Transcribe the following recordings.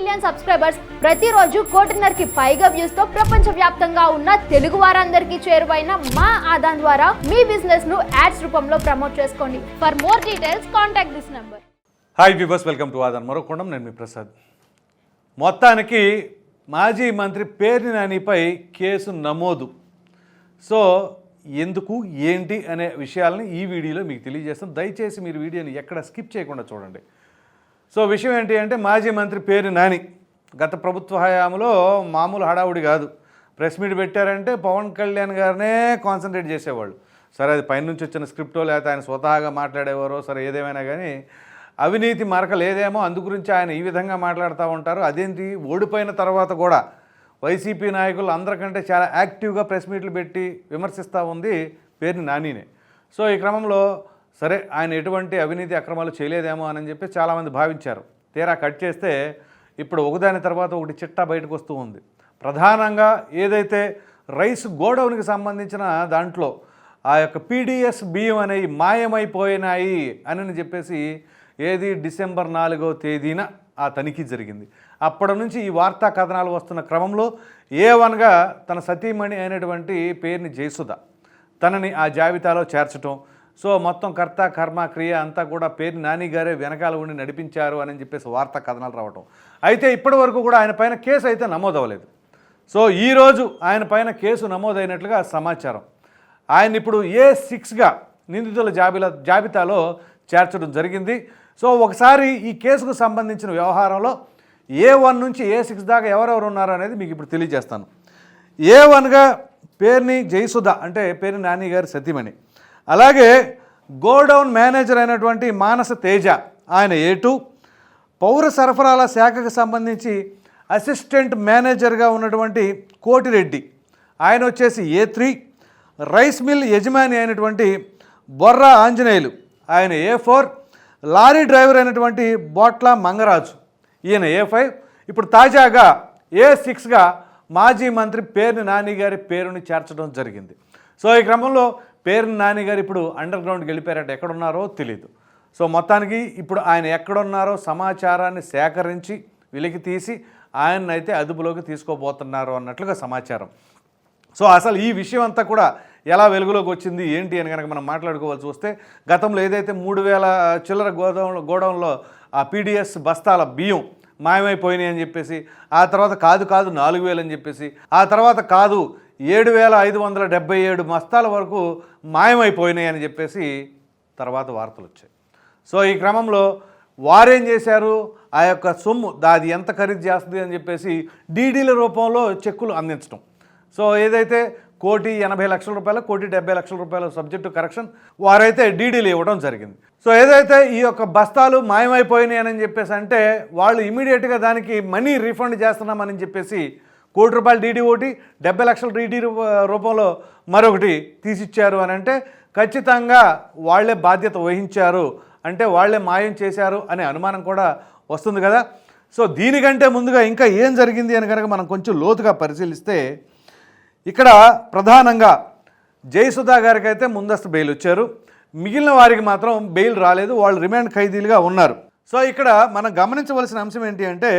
Million subscribers ప్రతిరోజు కోటిన్నరకి పైగా వ్యూస్తో ప్రపంచ వ్యాప్తంగా ఉన్న తెలుగు వారందరికీ చేరువైన మా ఆదాన్ ద్వారా మీ బిజినెస్ను యాడ్స్ రూపంలో ప్రమోట్ చేసుకోండి. For more details contact this number hi viewers welcome to Aadan మరొకొండం నేను మీ ప్రసాద్. మొత్తానికి మాజీ మంత్రి పేర్ని నానిపై కేసు నమోదు. సో ఎందుకు ఏంటి అనే విషయాలని ఈ వీడియోలో మీకు తెలియజేస్తాను దయచేసి మీరు వీడియోని ఎక్కడ స్కిప్ చేయకుండా చూడండి. సో విషయం ఏంటి అంటే మాజీ మంత్రి పేరు నాని. గత ప్రభుత్వ హయాంలో మామూలు హడావుడి కాదు. ప్రెస్ మీట్ పెట్టారంటే పవన్ కళ్యాణ్ గారినే కాన్సన్ట్రేట్ చేసేవాళ్ళు. సరే అది పైనుంచి వచ్చిన స్క్రిప్టో లేకపోతే ఆయన స్వతహాగా మాట్లాడేవారో సరే ఏదేమైనా కానీ అవినీతి మరక లేదేమో అందు గురించి ఆయన ఈ విధంగా మాట్లాడుతూ ఉంటారు. అదేంటి? ఓడిపోయిన తర్వాత కూడా వైసీపీ నాయకులు అందరికంటే చాలా యాక్టివ్గా ప్రెస్ మీట్లు పెట్టి విమర్శిస్తూ ఉంది పేరుని నానినే. సో ఈ క్రమంలో సరే ఆయన ఎటువంటి అవినీతి అక్రమాలు చేయలేదేమో అని చెప్పి చాలామంది భావించారు. తీరా కట్ చేస్తే ఇప్పుడు ఒకదాని తర్వాత ఒకటి చిట్టా బయటకు వస్తూ ఉంది. ప్రధానంగా ఏదైతే రైస్ గోడౌన్కి సంబంధించిన దాంట్లో ఆ యొక్క పీడిఎస్ బియ్యం అనేవి మాయమైపోయినాయి అని చెప్పేసి ఏది డిసెంబర్ నాలుగో తేదీన ఆ తనిఖీ జరిగింది. అప్పటి నుంచి ఈ వార్తా కథనాలు వస్తున్న క్రమంలో ఏ వన్గా తన సతీమణి అయినటువంటి పేరుని జయసుధ తనని ఆ జాబితాలో చేర్చటం సో మొత్తం కర్త కర్మ క్రియ అంతా కూడా పేరు నాని గారే వెనకాల ఉండి నడిపించారు అని చెప్పేసి వార్తా కథనాలు రావటం. అయితే ఇప్పటి వరకు కూడా ఆయన పైన కేసు అయితే నమోదవ్వలేదు. సో ఈరోజు ఆయన పైన కేసు నమోదైనట్లుగా సమాచారం. ఆయన ఇప్పుడు ఏ సిక్స్గా నిందితుల జాబిలా జాబితాలో చేర్చడం జరిగింది. సో ఒకసారి ఈ కేసుకు సంబంధించిన వ్యవహారంలో ఏ వన్ నుంచి ఏ సిక్స్ దాకా ఎవరెవరు ఉన్నారు అనేది మీకు ఇప్పుడు తెలియజేస్తాను. ఏ వన్గా పేరుని జయసుధ అంటే పేరుని నాని గారి సతీమణి. అలాగే గోడౌన్ మేనేజర్ అయినటువంటి మానస తేజ ఆయన ఏ టూ పౌర సరఫరాల శాఖకు సంబంధించి అసిస్టెంట్ మేనేజర్గా ఉన్నటువంటి కోటిరెడ్డి ఆయన వచ్చేసి ఏ త్రీ రైస్ మిల్ యజమాని అయినటువంటి బొర్రా ఆంజనేయులు ఆయన ఏ ఫోర్ లారీ డ్రైవర్ అయినటువంటి బోట్ల మంగరాజు ఈయన ఏ ఫైవ్. ఇప్పుడు తాజాగా ఏ సిక్స్గా మాజీ మంత్రి పేరుని నాని గారి పేరుని చేర్చడం జరిగింది. సో ఈ క్రమంలో పేరు నాని గారు ఇప్పుడు అండర్ గ్రౌండ్కి వెళ్ళిపోయారట ఎక్కడున్నారో తెలియదు సో మొత్తానికి ఇప్పుడు ఆయన ఎక్కడున్నారో సమాచారాన్ని సేకరించి వెలికి తీసి ఆయన్నైతే అదుపులోకి తీసుకోబోతున్నారు అన్నట్లుగా సమాచారం. సో అసలు ఈ విషయం అంతా కూడా ఎలా వెలుగులోకి వచ్చింది ఏంటి అని కనుక మనం మాట్లాడుకోవాల్సి వస్తే గతంలో ఏదైతే మూడు వేల చిల్లర గోడౌన్ గోడౌన్లో ఆ పీడిఎస్ బస్తాల బియ్యం మాయమైపోయినాయి అని చెప్పేసి ఆ తర్వాత కాదు కాదు నాలుగు వేలు అని చెప్పేసి ఆ తర్వాత కాదు ఏడు వేల ఐదు వందల డెబ్బై ఏడు బస్తాల వరకు మాయమైపోయినాయి అని చెప్పేసి తర్వాత వార్తలు వచ్చాయి. సో ఈ క్రమంలో వారేం చేశారు? ఆ యొక్క సొమ్ము దాది ఎంత ఖరీదు చేస్తుంది అని చెప్పేసి డీడీల రూపంలో చెక్కులు అందించడం సో ఏదైతే కోటి ఎనభై లక్షల రూపాయలు కోటి డెబ్బై లక్షల రూపాయల సబ్జెక్టు కరెక్షన్ వారైతే డీడీలు ఇవ్వడం జరిగింది. సో ఏదైతే ఈ యొక్క బస్తాలు మాయమైపోయినాయి అని చెప్పేసి అంటే వాళ్ళు ఇమీడియట్గా దానికి మనీ రీఫండ్ చేస్తున్నామని చెప్పేసి కోటి రూపాయలు డీడీ ఒకటి డెబ్బై లక్షల డీడీ రూపంలో మరొకటి తీసిచ్చారు అని అంటే ఖచ్చితంగా వాళ్ళే బాధ్యత వహించారు అంటే వాళ్ళే మాయం చేశారు అనే అనుమానం కూడా వస్తుంది కదా. సో దీనికంటే ముందుగా ఇంకా ఏం జరిగింది అని కనుక మనం కొంచెం లోతుగా పరిశీలిస్తే ఇక్కడ ప్రధానంగా జయసుధా గారికి అయితే ముందస్తు బెయిల్ వచ్చారు. మిగిలిన వారికి మాత్రం బెయిల్ రాలేదు వాళ్ళు రిమాండ్ ఖైదీలుగా ఉన్నారు. సో ఇక్కడ మనం గమనించవలసిన అంశం ఏంటి అంటే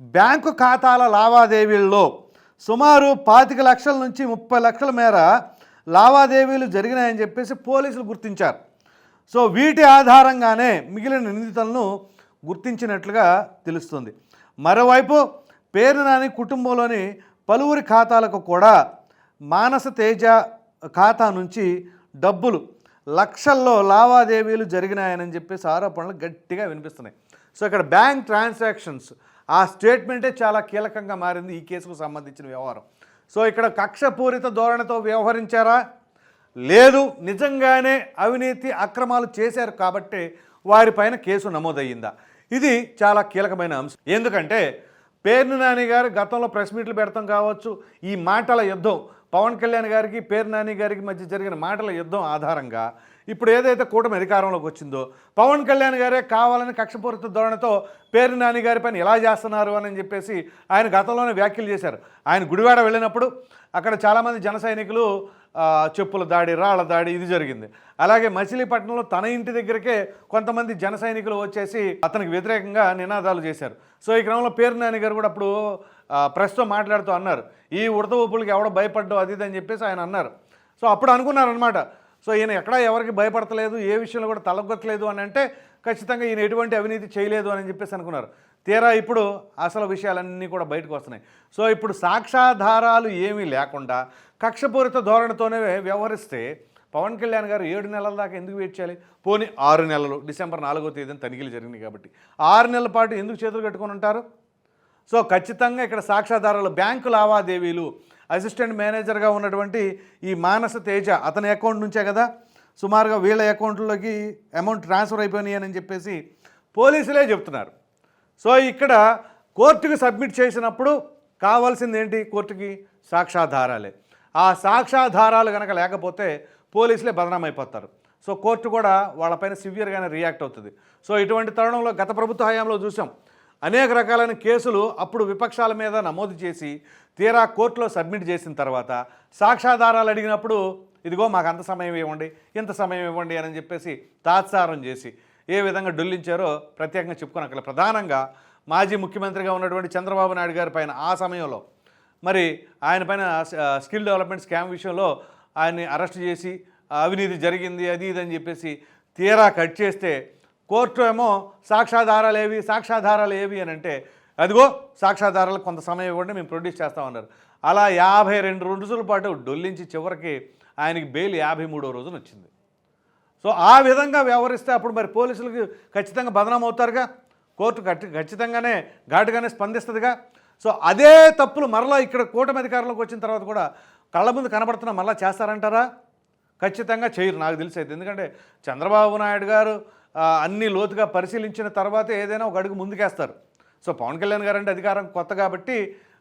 బ్యాంకు ఖాతాల లావాదేవీల్లో సుమారు పాతిక లక్షల నుంచి ముప్పై లక్షల మేర లావాదేవీలు జరిగినాయని చెప్పేసి పోలీసులు గుర్తించారు. సో వీటి ఆధారంగానే మిగిలిన నిందితులను గుర్తించినట్లుగా తెలుస్తుంది. మరోవైపు పేరు నాని కుటుంబంలోని పలువురి ఖాతాలకు కూడా మానస తేజ ఖాతా నుంచి డబ్బులు లక్షల్లో లావాదేవీలు జరిగినాయని చెప్పేసి ఆరోపణలు గట్టిగా వినిపిస్తున్నాయి. సో ఇక్కడ బ్యాంక్ ట్రాన్సాక్షన్స్ ఆ స్టేట్మెంటే చాలా కీలకంగా మారింది ఈ కేసుకు సంబంధించిన వ్యవహారం. సో ఇక్కడ కక్షపూరిత ధోరణితో వ్యవహరించారా? లేదు. నిజంగానే అవినీతి అక్రమాలు చేశారు కాబట్టి వారిపైన కేసు నమోదయ్యిందా? ఇది చాలా కీలకమైన అంశం. ఎందుకంటే పేర్ని నాని గారు గతంలో ప్రెస్ మీట్లు పెడతాం కావచ్చు ఈ మాటల యుద్ధం పవన్ కళ్యాణ్ గారికి పేరు నాని గారికి మధ్య జరిగిన మాటల యుద్ధం ఆధారంగా ఇప్పుడు ఏదైతే కూటమి అధికారంలోకి వచ్చిందో పవన్ కళ్యాణ్ గారే కావాలని కక్షపూరిత ధోరణితో పేరు నాని గారి పని ఎలా చేస్తున్నారు అని చెప్పేసి ఆయన గతంలోనే వ్యాఖ్యలు చేశారు. ఆయన గుడివాడ వెళ్ళినప్పుడు అక్కడ చాలామంది జన సైనికులు చెప్పుల దాడి రాళ్ళ దాడి ఇది జరిగింది. అలాగే మచిలీపట్నంలో తన ఇంటి దగ్గరకే కొంతమంది జన సైనికులు వచ్చేసి అతనికి వ్యతిరేకంగా నినాదాలు చేశారు. సో ఈ క్రమంలో పేరు నాని గారు కూడా అప్పుడు ప్రెస్తో మాట్లాడుతూ అన్నారు. ఈ ఉడత ఊపులకి ఎవడో భయపడ్డావు అది ఇది అని చెప్పేసి ఆయన అన్నారు. సో అప్పుడు అనుకున్నారనమాట సో ఈయన ఎక్కడా ఎవరికి భయపడతలేదు ఏ విషయంలో కూడా తలగొట్టలేదు అని అంటే ఖచ్చితంగా ఈయన ఎటువంటి అవినీతి చేయలేదు అని చెప్పేసి అనుకున్నారు. తీరా ఇప్పుడు అసలు విషయాలన్నీ కూడా బయటకు వస్తున్నాయి. సో ఇప్పుడు సాక్ష్యాధారాలు ఏమీ లేకుండా కక్షపూరిత ధోరణితోనే వ్యవహరిస్తే పవన్ కళ్యాణ్ గారు ఏడు నెలల దాకా ఎందుకు వెయిట్ చేయాలి? పోనీ ఆరు నెలలు డిసెంబర్ నాలుగో తేదీన తనిఖీలు జరిగినాయి కాబట్టి. ఆరు నెలల పాటు ఎందుకు చేతులు కట్టుకొని ఉంటారు? సో ఖచ్చితంగా ఇక్కడ సాక్ష్యాధారాలు బ్యాంకు లావాదేవీలు అసిస్టెంట్ మేనేజర్గా ఉన్నటువంటి ఈ మానస తేజ అతని అకౌంట్ నుంచే కదా? సుమారుగా వీళ్ళ అకౌంట్లోకి అమౌంట్ ట్రాన్స్ఫర్ అయిపోయినాయి అని చెప్పేసి పోలీసులే చెప్తున్నారు. సో ఇక్కడ కోర్టుకు సబ్మిట్ చేసినప్పుడు కావాల్సింది ఏంటి కోర్టుకి? సాక్ష్యాధారాలే. ఆ సాక్ష్యాధారాలు కనుక లేకపోతే పోలీసులే బదనామైపోతారు. సో కోర్టు కూడా వాళ్ళపైన సివియర్గానే రియాక్ట్ అవుతుంది. సో ఇటువంటి తరుణంలో గత ప్రభుత్వ హయాంలో చూసాం. అనేక రకాలైన కేసులు అప్పుడు విపక్షాల మీద నమోదు చేసి తీరా కోర్టులో సబ్మిట్ చేసిన తర్వాత సాక్ష్యాధారాలు అడిగినప్పుడు ఇదిగో మాకు అంత సమయం ఇవ్వండి ఇంత సమయం ఇవ్వండి అని చెప్పేసి తాత్సారం చేసి ఏ విధంగా డొల్లించారో ప్రత్యేకంగా చెప్పుకోనక్కర్లేదు ప్రధానంగా మాజీ ముఖ్యమంత్రిగా ఉన్నటువంటి చంద్రబాబు నాయుడు గారి పైన ఆ సమయంలో మరి ఆయన పైన స్కిల్ డెవలప్మెంట్ స్కామ్ విషయంలో ఆయన్ని అరెస్ట్ చేసి అవినీతి జరిగింది అది ఇది అని చెప్పేసి తీరా కట్ చేస్తే కోర్టు ఏమో సాక్ష్యాధారాలు ఏవి సాక్ష్యాధారాలు ఏవి అని అంటే అదిగో సాక్ష్యాధారాలు కొంత సమయం ఇవ్వండి మేము ప్రొడ్యూస్ చేస్తామన్నారు. అలా యాభై రెండు రోజుల పాటు డొల్లించి చివరికి ఆయనకి బెయిల్ యాభై మూడో రోజున వచ్చింది. సో ఆ విధంగా వ్యవహరిస్తే అప్పుడు మరి పోలీసులకు ఖచ్చితంగా బదనాం అవుతారుగా? కోర్టు ఖచ్చితంగానే ఘాటుగానే స్పందిస్తుందిగా? సో అదే తప్పులు మరలా ఇక్కడ కూటమి అధికారంలోకి వచ్చిన తర్వాత కూడా కళ్ళ ముందు కనబడుతున్న మరలా చేస్తారంటారా? ఖచ్చితంగా చేయరు నాకు తెలిసి అయితే. ఎందుకంటే చంద్రబాబు నాయుడు గారు అన్ని లోతుగా పరిశీలించిన తర్వాత ఏదైనా ఒక అడుగు ముందుకేస్తారు. సో పవన్ కళ్యాణ్ గారు అంటే అధికారం కొత్త కాబట్టి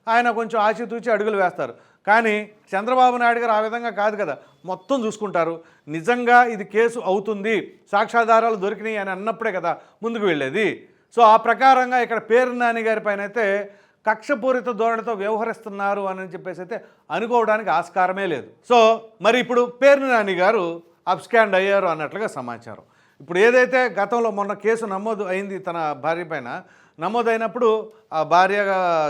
ఆయన కొంచెం ఆచితూచి అడుగులు వేస్తారు. కానీ చంద్రబాబు నాయుడు గారు ఆ విధంగా కాదు కదా. మొత్తం చూసుకుంటారు. నిజంగా ఇది కేసు అవుతుంది. సాక్ష్యాధారాలు దొరికినాయి అని అన్నప్పుడే కదా ముందుకు వెళ్ళేది. సో ఆ ప్రకారంగా ఇక్కడ పేరు నాని గారి పైన అయితే కక్షపూరిత ధోరణితో వ్యవహరిస్తున్నారు అని చెప్పేసి అయితే అనుకోవడానికి ఆస్కారమే లేదు. సో మరి ఇప్పుడు పేరు నాని గారు అబ్స్కాండ్ అయ్యారు అన్నట్లుగా సమాచారం. ఇప్పుడు ఏదైతే గతంలో మొన్న కేసు నమోదు అయింది తన భార్య పైన నమోదైనప్పుడు ఆ భార్య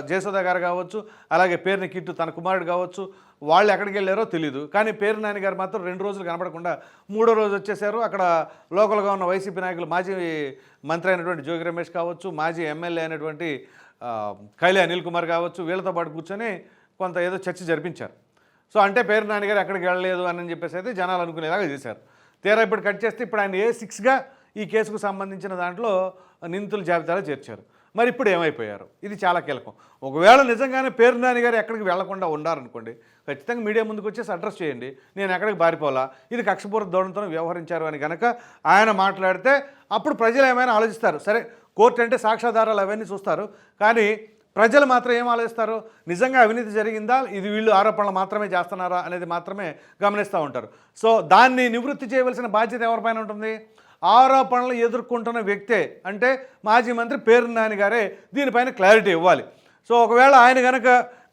జయసుధ గారు కావచ్చు అలాగే పేరుని కిట్టు తన కుమారుడు కావచ్చు వాళ్ళు ఎక్కడికి వెళ్ళారో తెలియదు కానీ పేరు నాని గారు మాత్రం రెండు రోజులు కనపడకుండా మూడో రోజు వచ్చేసారు. అక్కడ లోకల్గా ఉన్న వైసీపీ నాయకులు మాజీ మంత్రి అయినటువంటి జోగి రమేష్ కావచ్చు మాజీ ఎమ్మెల్యే అయినటువంటి ఆ, కైలే అనిల్ కుమార్ కావచ్చు వీళ్ళతో పాటు కూర్చొని కొంత ఏదో చర్చ జరిపించారు. సో అంటే పేరు నాన్నగారు ఎక్కడికి వెళ్ళలేదు అని చెప్పేసి అయితే జనాలు అనుకునేలాగా చేశారు. తీరా ఇప్పుడు కట్ చేస్తే ఇప్పుడు ఆయన ఏ సిక్స్గా ఈ కేసుకు సంబంధించిన దాంట్లో నిందితుల జాబితాలో చేర్చారు. మరి ఇప్పుడు ఏమైపోయారు? ఇది చాలా కీలకం. ఒకవేళ నిజంగానే పేరు నాని గారు ఎక్కడికి వెళ్ళకుండా ఉండారనుకోండి ఖచ్చితంగా మీడియా ముందుకు వచ్చేసి అడ్రస్ చేయండి నేను ఎక్కడికి బారిపోలా ఇది కక్షపూర్వ ధోరణితో వ్యవహరించారు అని కనుక ఆయన మాట్లాడితే అప్పుడు ప్రజలు ఏమైనా ఆలోచిస్తారు. సరే కోర్టు అంటే సాక్ష్యాధారాలు అవన్నీ చూస్తారు కానీ ప్రజలు మాత్రం ఏం ఆలోచిస్తారు? నిజంగా అవినీతి జరిగిందా? ఇది వీళ్ళు ఆరోపణలు మాత్రమే చేస్తున్నారా అనేది మాత్రమే గమనిస్తూ ఉంటారు. సో దాన్ని నివృత్తి చేయవలసిన బాధ్యత ఎవరిపైన ఉంటుంది? ఆరోపణలు ఎదుర్కొంటున్న వ్యక్తే అంటే మాజీ మంత్రి పేరు నాని గారే దీనిపైన క్లారిటీ ఇవ్వాలి. సో ఒకవేళ ఆయన కనుక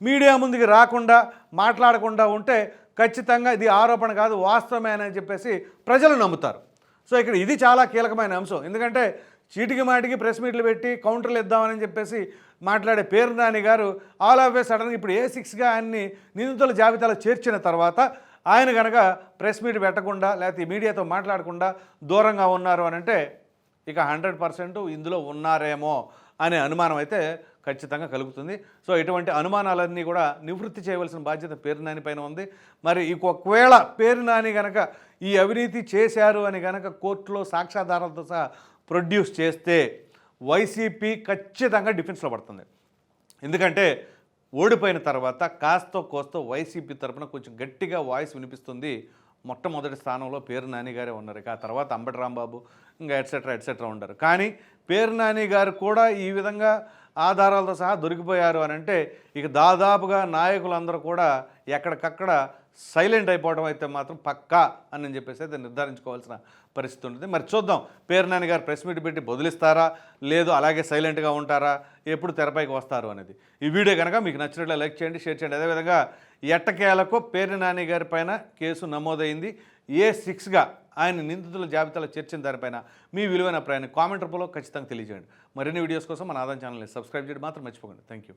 మీడియా ముందుకు రాకుండా మాట్లాడకుండా ఉంటే ఖచ్చితంగా ఇది ఆరోపణ కాదు వాస్తవమేనని చెప్పేసి ప్రజలు నమ్ముతారు. సో ఇక్కడ ఇది చాలా కీలకమైన అంశం. ఎందుకంటే చీటికి మాటికి ప్రెస్ మీట్లు పెట్టి కౌంటర్లు ఇద్దామని చెప్పేసి మాట్లాడే పేరు నాని గారు ఆల్ ఆఫ్ ఏ సడన్గా ఇప్పుడు ఏ సిక్స్గా ఆయన్ని నిందితుల జాబితాలో చేర్చిన తర్వాత ఆయన కనుక ప్రెస్ మీట్ పెట్టకుండా లేకపోతే మీడియాతో మాట్లాడకుండా దూరంగా ఉన్నారు అని అంటే ఇక హండ్రెడ్ పర్సెంట్ ఇందులో ఉన్నారేమో అనే అనుమానం అయితే ఖచ్చితంగా కలుగుతుంది. సో ఇటువంటి అనుమానాలన్నీ కూడా నివృత్తి చేయవలసిన బాధ్యత పేరు నాని పైన ఉంది. మరి ఒకవేళ పేరు నాని గనక ఈ అవినీతి చేశారు అని గనక కోర్టులో సాక్ష్యాధారాలతో సహా ప్రొడ్యూస్ చేస్తే వైసీపీ ఖచ్చితంగా డిఫెన్స్లో పడుతుంది. ఎందుకంటే ఓడిపోయిన తర్వాత కాస్తో కోస్తో వైసీపీ తరపున కొంచెం గట్టిగా వాయిస్ వినిపిస్తుంది. మొట్టమొదటి స్థానంలో పేరు నాని గారే ఉన్నారు. ఇక ఆ తర్వాత అంబటి రాంబాబు ఇంకా ఎట్సెట్రా ఎట్సెట్రా ఉండరు. కానీ పేరు నాని గారు కూడా ఈ విధంగా ఆధారాలతో సహా దొరికిపోయారు అని అంటే ఇక దాదాపుగా నాయకులందరూ కూడా ఎక్కడికక్కడ సైలెంట్ అయిపోవడం అయితే మాత్రం పక్కా అని చెప్పేసి అయితే నిర్ధారించుకోవాల్సిన పరిస్థితి ఉంటుంది. మరి చూద్దాం. పేరు నాని గారు ప్రెస్ మీట్ పెట్టి బదులిస్తారా? లేదు అలాగే సైలెంట్గా ఉంటారా? ఎప్పుడు తెరపైకి వస్తారు అనేది. ఈ వీడియో కనుక మీకు నచ్చినట్లు లైక్ చేయండి షేర్ చేయండి. అదేవిధంగా ఎట్టకేలకు పేరు నాని గారి పైన కేసు నమోదైంది. ఏ సిక్స్గా ఆయన నిందితుల జాబితాలో చేర్చిన దానిపైన మీ విలువైన ప్రయాణం కామెంట్ రూపంలో ఖచ్చితంగా తెలియజేయండి. మరిన్ని వీడియోస్ కోసం మన ఆదాయం ఛానల్ని సబ్స్క్రైబ్ చేయడం మాత్రం మర్చిపోకండి. Thank you